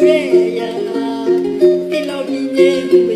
ကွယ်အတူဆိုတဲ့အရာဒီလောက်ဒီ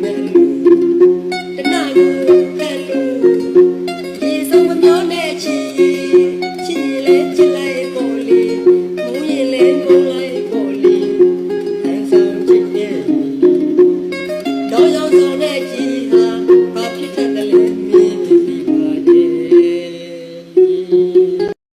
You.